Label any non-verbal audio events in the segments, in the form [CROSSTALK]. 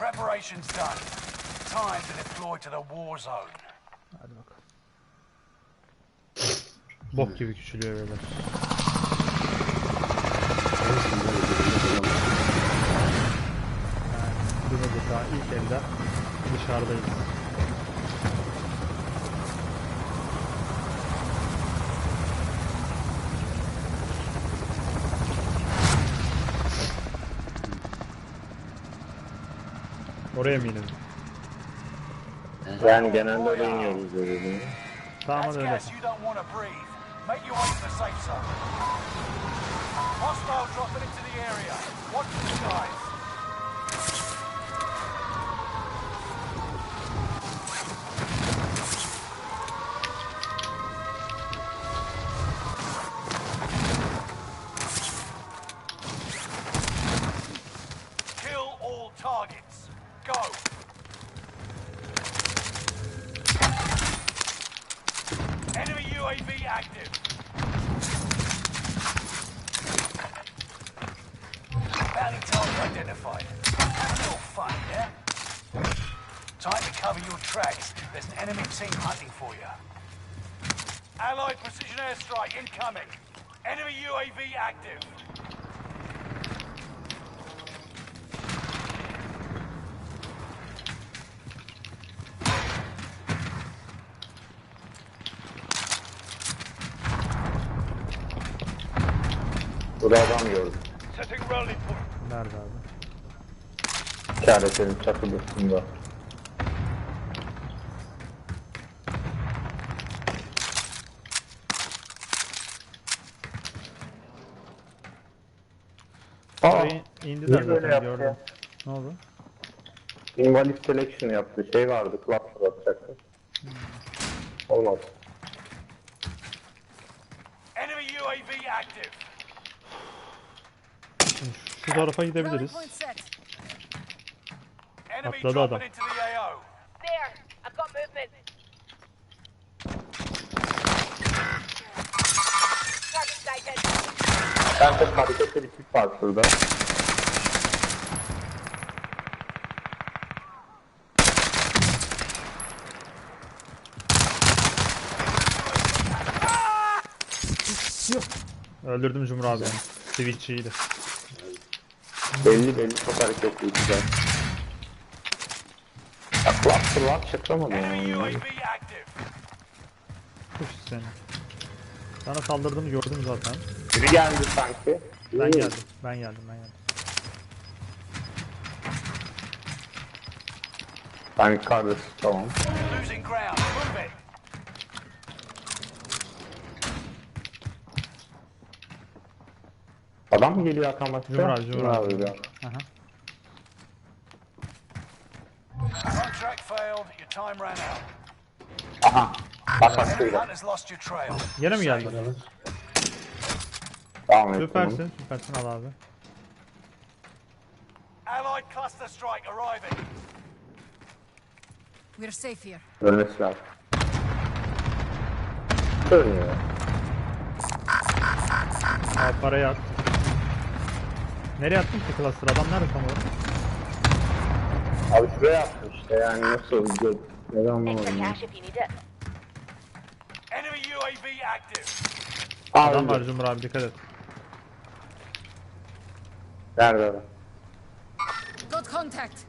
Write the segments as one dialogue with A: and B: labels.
A: Preparation's done. Time to deploy to the war zone.
B: Hadi bakalım. Bok gibi küçülüyor beyler. Yani Demedik daha ilk elde dışarıdayız. Oraya mı inelim?
C: Yani genelde öyle iniyoruz böyle.
B: Tamam
A: That's
B: hadi öyle.
A: gas you don't want to breathe. Make your way to the safe zone. Hostile dropping into the area. Watch the skies. Kill all targets. Go. Enemy UAV active. Bounty target identified. Have a little fun, yeah? Time to cover your tracks. There's an enemy team hunting for you. Allied precision airstrike incoming. Enemy UAV active.
C: Burada adam gördüm.
A: Setting rally point.
B: Nerede abi?
C: İşaretlerin çatı üstünde. Aa,
B: Oraya indiler
C: niye böyle
B: zaten
C: yaptı
B: gördüm.
C: ya?
B: Ne oldu?
C: invalid selection yaptı. Şey vardı, cluster atacaktı. Olmaz.
A: Enemy UAV active.
B: Şimdi şu tarafa
D: Rally
B: gidebiliriz.
D: point set.
A: Enemy
B: Atladı
A: dropping
B: adam.
A: into the
C: Ben de hareketli bir tip var şurada.
B: Öldürdüm Cumhur abi. Switch'iydi.
C: Belli belli çok hareketli güzel. Ya cluster var çıkamadı yani.
B: Kuş seni. Sana saldırdığını gördüm zaten.
C: Biri geldi sanki.
B: Ben geldim. Ben geldim. Ben geldim.
C: Ben yukarıdası tamam.
A: Losing ground. Move it.
C: Adam mı geliyor Hakan Başka?
B: Cumhur abi, Cumhur abi.
C: ya.
B: Aha.
A: Contract failed. Your time ran out.
C: Aha. Bak bak şurada.
B: Yine mi geldi?
C: Devam et.
B: Süpersin. Süpersin al abi.
A: Allied cluster strike arriving.
D: We're safe here.
C: Ölmesi lazım. Ölmüyor.
B: Al parayı at. Nereye attın ki cluster? Adam nerede tam olarak?
C: Abi şuraya attım işte yani nasıl olacak? Neden
D: Extra
C: anlamadım ya.
D: cash if you need it.
A: Enemy UAV active.
B: Adam
C: öldü.
B: var Cumhur abi dikkat et.
C: Nerede?
D: Got contact.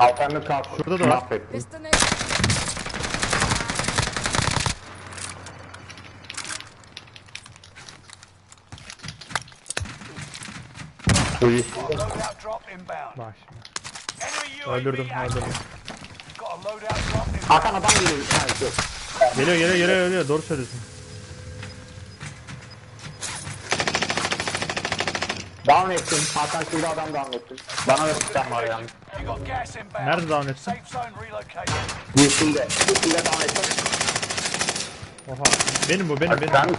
C: Alternatif kalk.
B: Şurada da var.
C: Mahvettim.
D: Destination.
C: İş.
A: Loadout drop inbound.
B: Bak şimdi.
A: Enemy UAV
B: Öldürdüm
A: active.
B: öldürdüm.
A: Got a loadout drop inbound.
C: Hakan adam geliyor. Ha, yok.
B: Geliyor geliyor geliyor geliyor. Doğru söylüyorsun.
C: Devam ettim. Hakan şurada adam devam ettim. Bana da sistem var yani.
B: Nerede down
A: relocated.
C: Yeşilde. Yeşilde devam ettim.
B: Oha. Benim bu benim benim.
C: Ben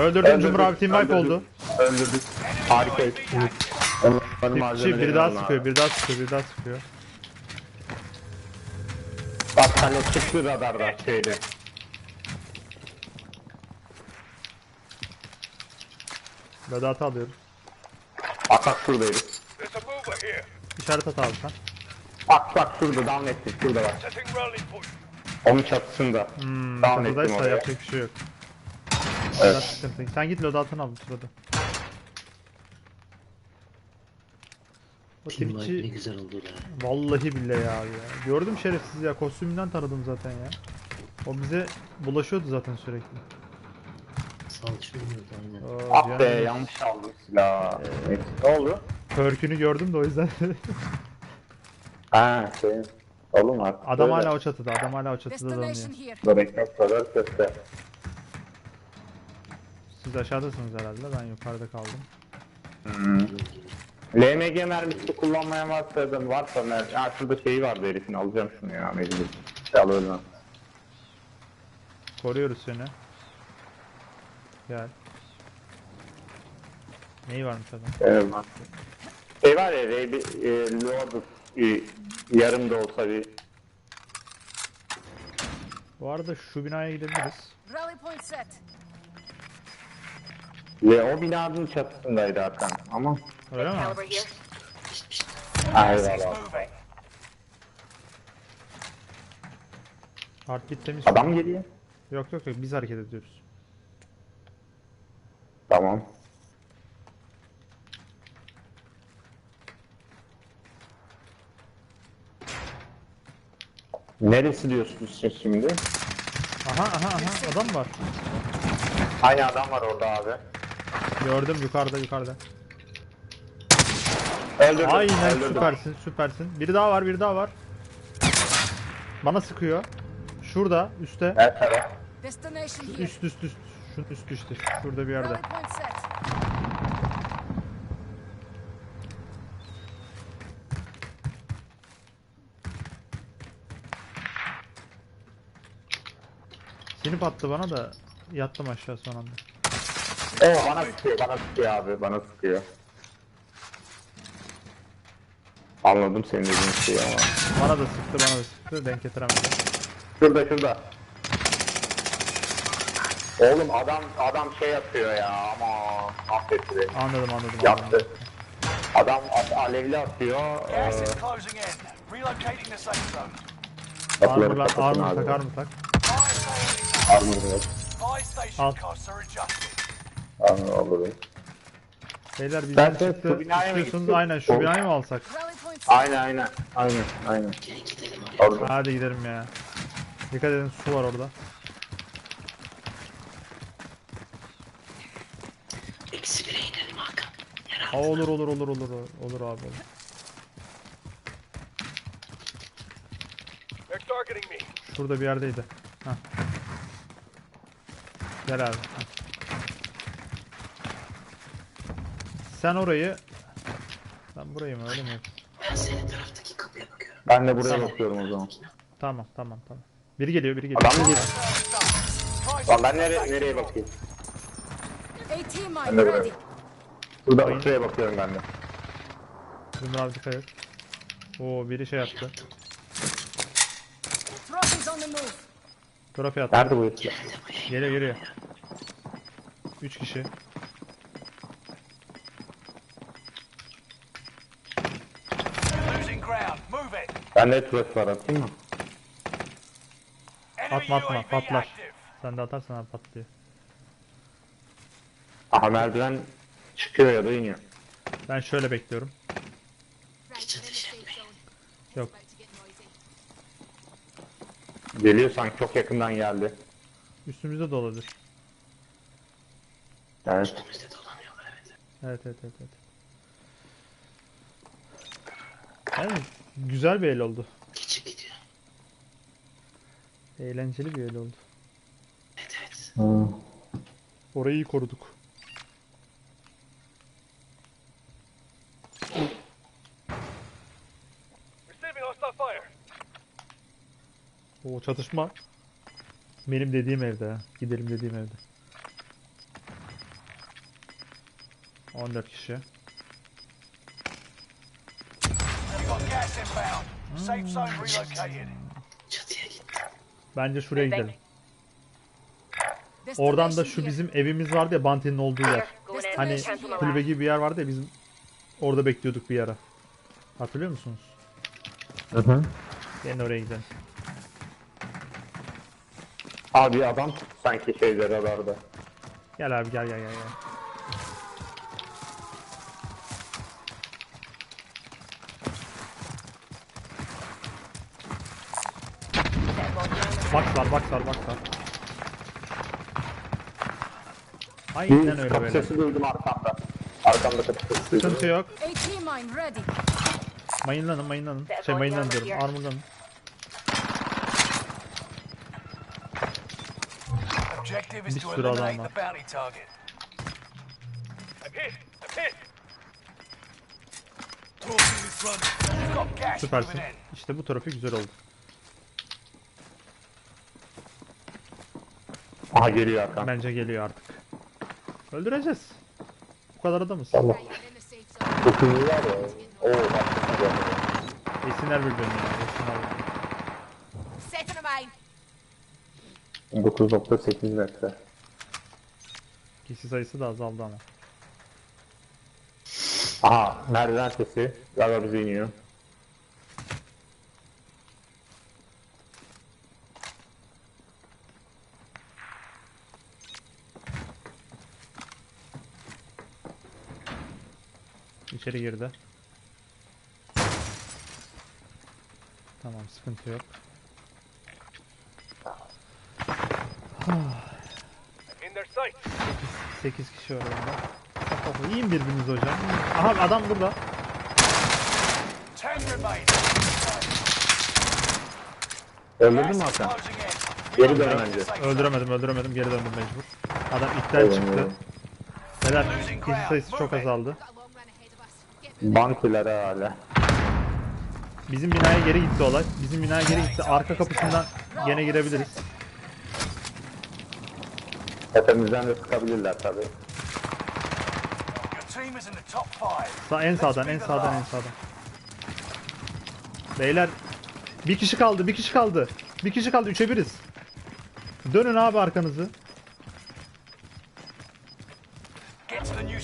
B: Öldürdüm Cumhur abi team wipe oldu.
C: Öldürdük. Harika. Malzemeleri
B: şey, biri daha sıkıyor, biri daha sıkıyor, biri daha sıkıyor.
C: Bak hani çıktı radarda şeyde.
B: Loadout'u alıyorum.
C: Bak bak şurada herif.
A: There's a mover here.
B: İşaret at abi sen.
C: Bak bak şurada down ettim. Şurada bak. Onun çatısında.
B: Hmm,
C: down ettim oraya.
B: yapacak bir şey yok.
C: Evet.
B: Sıkıntı. Sen git loadout'unu al sırada. O
E: Team wipe ne
B: tipçi
E: güzel oldu la.
B: vallahi billahi abi ya. Gördüm şerefsiz ya kostümünden tanıdım zaten ya. O bize bulaşıyordu zaten sürekli.
E: Salçılmıyordu aynen.
B: Oo,
C: Ah be
B: Cihan-
C: yanlış aldım silahı. Ne oldu?
B: Perk'ünü gördüm de o yüzden. [LAUGHS]
C: Ha şey. Oğlum artık.
B: adam
C: böyle.
B: hala o çatıda. Adam hala o çatıda dolanıyor.
D: Destination here.
C: Kadar sesle.
B: Siz aşağıdasınız herhalde. Ben yukarıda kaldım.
C: LMG mermisi kullanmayan varsa da varsa mer ha şurada şeyi vardı herifin alacağım şunu ya mecbur. Al öyle.
B: Koruyoruz seni. Gel. Neyi varmış adam?
C: Evet bak. Şey var ya Ray bir e, Lord e, yarım da olsa bir
B: Bu arada şu binaya gidebiliriz.
D: Rally point set.
C: ve o binanın çatısındaydı Hakan ama
B: Öyle mi?
D: Caliber here.
B: Heartbeat temiz.
C: Adam geliyor.
B: Yok yok yok biz hareket ediyoruz.
C: Tamam. Neresi diyorsunuz siz şimdi?
B: Aha aha aha adam var.
C: Aynı adam var orada abi.
B: Gördüm yukarıda yukarıda.
C: Öldürdüm.
B: Aynen
C: öldürdüm.
B: süpersin süpersin. Biri daha var biri daha var. Bana sıkıyor. Şurada üstte.
D: Destination here.
B: Üst üst üst. Şu üst işte. Şurada bir yerde. Sinip attı bana da yattım aşağı son anda.
C: Oo bana sıkıyor, bana sıkıyor abi, bana sıkıyor. Anladım senin dediğin şeyi ama.
B: Bana da sıktı bana da sıktı. Denk getiremedim.
C: Şurada şurada. Oğlum adam adam şey yapıyor ya ama affetti beni.
B: Anladım anladım. anladım.
C: Yaptı. Adam a- alevli atıyor.
A: Gas
C: Ee,
A: is closing in. Relocating the safe zone.
B: armor
C: abi.
B: tak armor tak.
C: Armor yok.
B: Al.
C: Armor olur.
B: Beyler bizden
C: Ben de
B: çıktı.
C: şu binaya mı gittim?
B: aynen şu
C: Oğlum.
B: binayı mı alsak?
C: Aynen aynen. Aynen aynen.
B: Hadi gidelim ya. Dikkat edin su var orada.
E: Eksi bire inelim Hakan. Yer
B: Aa, olur olur olur olur olur abi. Şurada bir yerdeydi. Hah. Gel abi. hah. Sen orayı ben burayı mı öyle mi?
E: Ben senin taraftaki kapıya bakıyorum.
C: Ben de buraya bakıyorum o zaman.
B: Tamam tamam tamam. Biri geliyor biri geliyor.
C: Adam mı geliyor? Lan ben nereye, nereye bakayım? Ben de buraya. Burada şuraya bakıyorum ben de.
B: Zümrüt abi dikkat et. Oo biri şey yaptı. Trofi attı.
C: Nerede bu herif?
E: Geldim buraya.
B: Geliyor geliyor. 3 kişi.
A: İt.
C: Bende turret var atayım mı?
B: Atma atma patlar. Sen de atarsan abi patlıyor.
C: Aha merdiven çıkıyor ya da iniyor.
B: Ben şöyle bekliyorum. Yok.
C: Geliyor sanki çok yakından geldi.
B: Üstümüzde de olabilir.
C: Evet.
E: Üstümüzde dolanıyorlar evet.
B: Evet evet evet. evet. Yani güzel bir el oldu.
E: Geçip gidiyor.
B: Eğlenceli bir el oldu.
E: Evet evet.
B: Orayı iyi koruduk. O çatışma benim dediğim evde. Gidelim dediğim evde. 14 kişi.
A: You got gas inbound. Safe zone relocated.
E: Çatıya gitti.
B: Bence şuraya gidelim. Oradan da şu bizim evimiz vardı ya Banti'nin olduğu yer. Hani kulübe gibi bir yer vardı ya biz orada bekliyorduk bir ara. Hatırlıyor musunuz?
C: Hı hı.
B: Gelin oraya gidelim.
C: Abi adam sanki şeyler aralarda.
B: Gel abi gel gel gel. gel. Var, box var. Aynen öyle
C: Kapı
B: böyle.
C: sesi duydum arkamda. Arkamda kapı duydum.
B: Sıkıntı yok.
D: AT mine ready.
B: Mayınlanın, mayınlanın. Şey mayınlanın diyorum. Armorlanın.
A: Objective is
B: Bir
A: to
B: sürü adam
A: eliminate
B: var.
A: the bounty target. I'm hit. I'm hit. Talking in front. You've got gas
B: Süpersin.
A: in.
B: İşte bu tarafı güzel oldu.
C: Aha geliyor Hakan.
B: Bence geliyor artık. Öldüreceğiz. Bu kadar.
C: Tamam.
D: The safe zone.
C: Çok iyi var ya. Oo bak.
B: Esinler birbirini ya. Birbirini.
D: Setting a mine.
C: 9.8 metre.
B: Kişi sayısı da azaldı ama.
C: Aha merdiven sesi. Galiba bize iniyor.
B: İçeri girdi. Tamam sıkıntı yok. 8 kişi var orada. Bak, yiyin birbirinizi hocam. Aha adam burada.
C: Öldürdün mü Hakan? Geri dön bence.
B: Öldüremedim öldüremedim geri döndüm mecbur. Adam iptal çıktı. Neler kişi sayısı çok azaldı.
C: Bankiler hala.
B: Bizim binaya geri gitti olay. Bizim binaya geri gitti. Arka kapısından gene girebiliriz.
C: Tepemizden de sıkabilirler
A: five.
B: Sa en sağdan en sağdan en sağdan. Beyler bir kişi kaldı bir kişi kaldı. Bir kişi kaldı üçe biriz. Dönün abi arkanızı.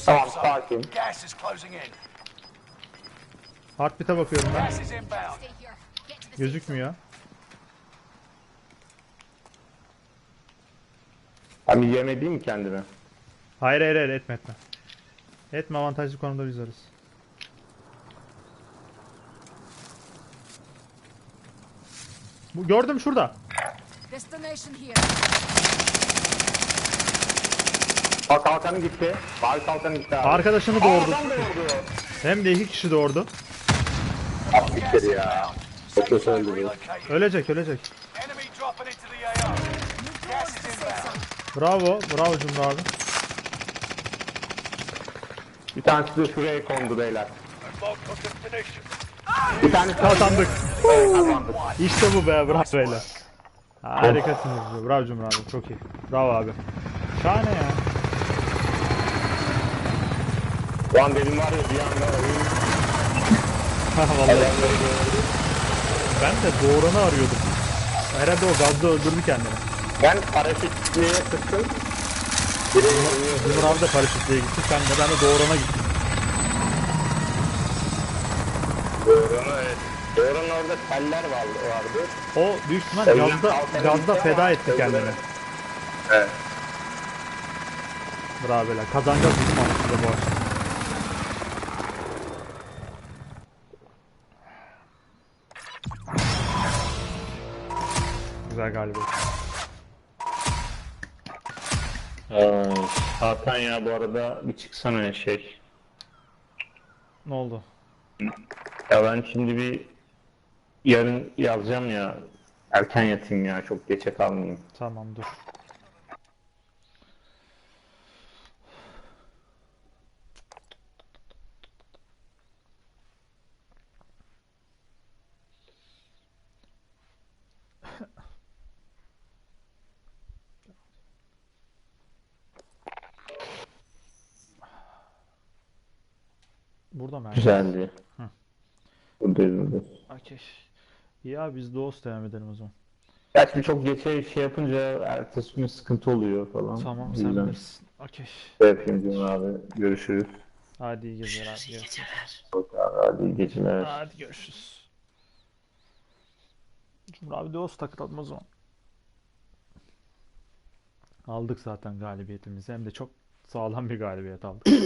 C: Tamam sakin.
A: Gas is closing in.
B: Heartbeat'e bakıyorum ben. Gözükmüyor.
C: Abi yemediğim mi kendime?
B: Hayır hayır hayır etme etme. Etme avantajlı konumda biz varız. Bu gördüm şurada.
C: Bak kalkanı gitti. Bak kalkanı gitti abi.
B: Arkadaşını
C: Aa,
B: doğurdu.
C: adam da yordu.
B: Hem de iki kişi doğurdu.
C: Bitti ya. Çok
A: Safe
C: kötü
A: zone
C: öldü bu.
A: relocated.
B: Ölecek ölecek. Bravo. Bravo Cumhur abi.
C: Bir tanesi de şuraya kondu beyler. Bir tanesi
B: Kazandık.
C: Evet, kazandık.
B: İşte bu be. Bravo beyler. Harikasınız. be. Bravo Cumhur abi. Çok iyi. Bravo abi. Şahane ya.
C: Ulan dedim var ya bir anda oyun [LAUGHS]
B: Vallahi. Ben de doğuranı arıyordum. Herhalde o gazda öldürdü kendini.
C: Ben paraşütlüye ölüyor.
B: Cumhur abi de paraşütleye gitti. Ben de, ben de doğurana gittim.
C: Doğru'nun evet. Doğru'nun orada teller vardı. vardı.
B: O büyük ihtimal
C: Evden
B: gazda, gazda
C: gitti
B: feda etti kendini.
C: öldüremedi. Evet.
B: Bravo beyler. Kazanacağız bizim aslında bu akşam. Güzel galibiyet.
C: Ay, Hakan ya bu arada bir çıksana ya şey.
B: Ne oldu?
C: Ya ben şimdi bir yarın yazacağım ya. Erken yatayım ya çok geçe kalmayayım.
B: Tamam dur.
C: Güzeldi. Buradayız buradayız.
B: Okey. Ya biz Doğus devam edelim o zaman.
C: Gerçi çok geçe şey yapınca ertesi gün sıkıntı oluyor falan.
B: Tamam sen
C: yüzden.
B: bilirsin. Okey.
C: Şey yapayım Cumhur abi. Görüşürüz.
B: Hadi iyi geceler abi.
E: Görüşürüz. iyi
B: görüşürüz.
E: geceler.
C: Çok abi. Hadi iyi geceler.
B: Hadi görüşürüz. Cumhur abi de olsun takılalım o zaman. Aldık zaten galibiyetimizi. Hem de çok sağlam bir galibiyet aldık. [LAUGHS]